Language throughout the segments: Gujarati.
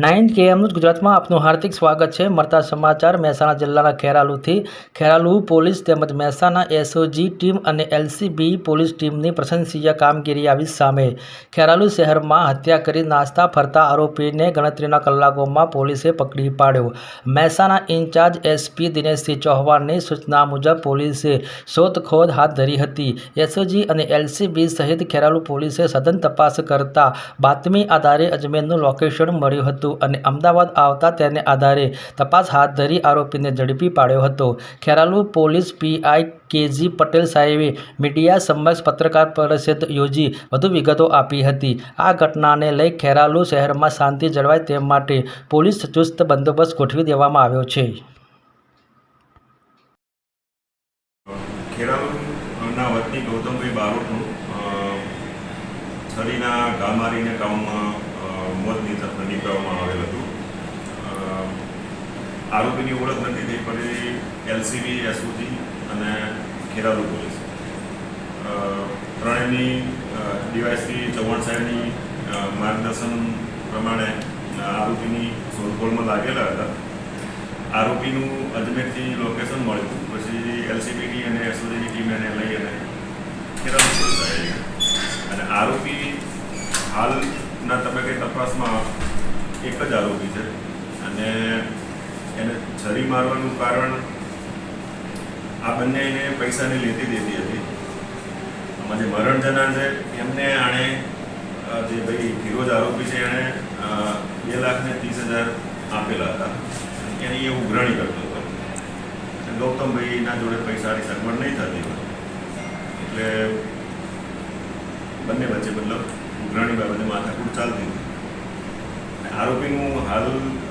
નાઇન કેએમનું ગુજરાતમાં આપનું હાર્દિક સ્વાગત છે. મળતા સમાચાર, મહેસાણા જિલ્લાના ખેરાલુથી ખેરાલુ પોલીસ તેમજ મહેસાણા એસઓજી ટીમ અને એલસીબી પોલીસ ટીમની પ્રશંસીય કામગીરી આવી સામે. ખેરાલુ શહેરમાં હત્યા કરી નાસ્તા ફરતા આરોપીને ગણતરીના કલાકોમાં પોલીસે પકડી પાડ્યો. Mehsana in charge SP Dineshsinh ચૌહાણની સૂચના મુજબ પોલીસે શોધખોળ હાથ ધરી હતી. એસઓજી અને એલસીબી સહિત ખેરાલુ પોલીસે સઘન તપાસ કરતા બાતમી આધારે અજમેરનું લોકેશન મળ્યું હતું. અને અમદાવાદ આવતા તેને આધારે તપાસ હાથ ધરી આરોપીને ઝડપી પાડ્યો હતો. Kheralu police PI K G Patel સાહેબે મીડિયા સમક્ષ પત્રકાર પરિષદ યોજી વધુ વિગતો આપી હતી. આ ઘટનાને લઈ ખેરાલુ શહેરમાં શાંતિ જળવાય તે માટે પોલીસ ચુસ્ત બંદોબસ્ત ગોઠવી દેવામાં આવ્યો છે. ખેરાલુના વતની ગૌતમભાઈ બારોટનું છરીના ઘા મારીને કામમાં તરફ નીકળવામાં આવેલ હતું. આરોપીની ઓળખ નથી થઈ પણ એલસીબી, એસઓજી અને ખેરાલુ પોલીસ. ત્રણેયની ડીવાયસી ચૌહાણ સાહેબની માર્ગદર્શન પ્રમાણે આરોપીની શોધખોળમાં લાગેલા હતા. આરોપીનું અજમેરથી લોકેશન મળ્યું, પછી એલસીબીની અને એસઓજીની ટીમ એને લઈ અને ખેરાલુ પોલીસ આવી અને આરોપી હાલના તબક્કે તપાસમાં એક જ આરોપી છે. અને એને છરી મારવાનું કારણ આ બંને એને પૈસાની લેતી દેતી હતી. આમાં જે મરણ જનાર છે, એમને આણે જે ભાઈ ફિરોજ આરોપી છે, એણે બે લાખ ને ત્રીસ હજાર આપેલા હતા. એની એ ઉઘરાણી કરતો હતો. ગૌતમભાઈના જોડે પૈસાની સગવડ નહીં થતી એટલે બંને વચ્ચે મતલબ ઉઘરાણી બાબતે માથાકૂટ ચાલતી હતી. આરોપીનું હાલ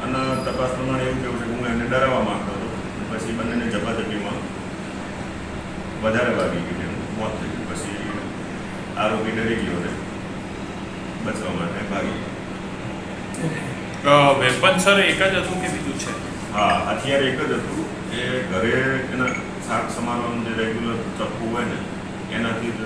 અને તપાસ પ્રમાણે એવું કેવું છે કે હું એને ડરાવવા માંગતો હતો. પછી બંનેને ઝપાઝપીમાં વધારે વાગી ગયું એનું મોત થઈ ગયું. પછી આરોપી ડરી ગયો ને બચવા માટે ભાગી ગયો. વેપન સર એક જ હતું કે બીજું છે? હા હથિયાર એક જ હતું. એ ઘરે એના શાક સમારવાનું જે રેગ્યુલર ચપ્પુ હોય ને એનાથી જ